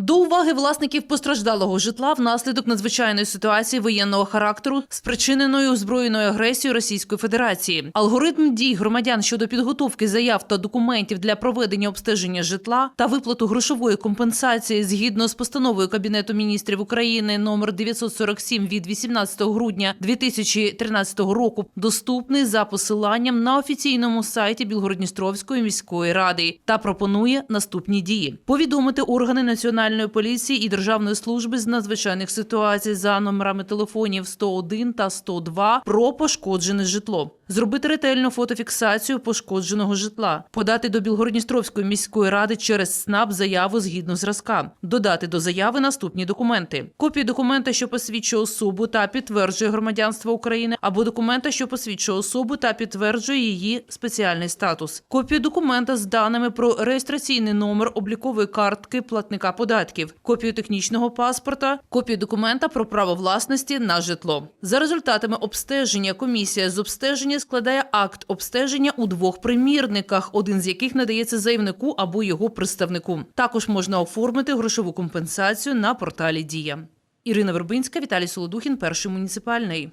До уваги власників постраждалого житла внаслідок надзвичайної ситуації воєнного характеру, спричиненої озброєною агресією Російської Федерації. Алгоритм дій громадян щодо підготовки заяв та документів для проведення обстеження житла та виплату грошової компенсації згідно з постановою Кабінету міністрів України номер 947 від 18 грудня 2013 року доступний за посиланням на офіційному сайті Білгородністровської міської ради та пропонує наступні дії: повідомити органи національної поліції і Державної служби з надзвичайних ситуацій за номерами телефонів 101 та 102 про пошкоджене житло. Зробити ретельну фотофіксацію пошкодженого житла, подати до Білгородністровської міської ради через СНАП заяву згідно зразка, додати до заяви наступні документи: копію документа, що посвідчує особу та підтверджує громадянство України, або документа, що посвідчує особу та підтверджує її спеціальний статус, копію документа з даними про реєстраційний номер облікової картки платника податків, копію технічного паспорта, копію документа про право власності на житло. За результатами обстеження комісія з обстеження складає акт обстеження у двох примірниках, один з яких надається заявнику або його представнику. Також можна оформити грошову компенсацію на порталі Дія. Ірина Вербинська, Віталій Солодухін, перший муніципальний.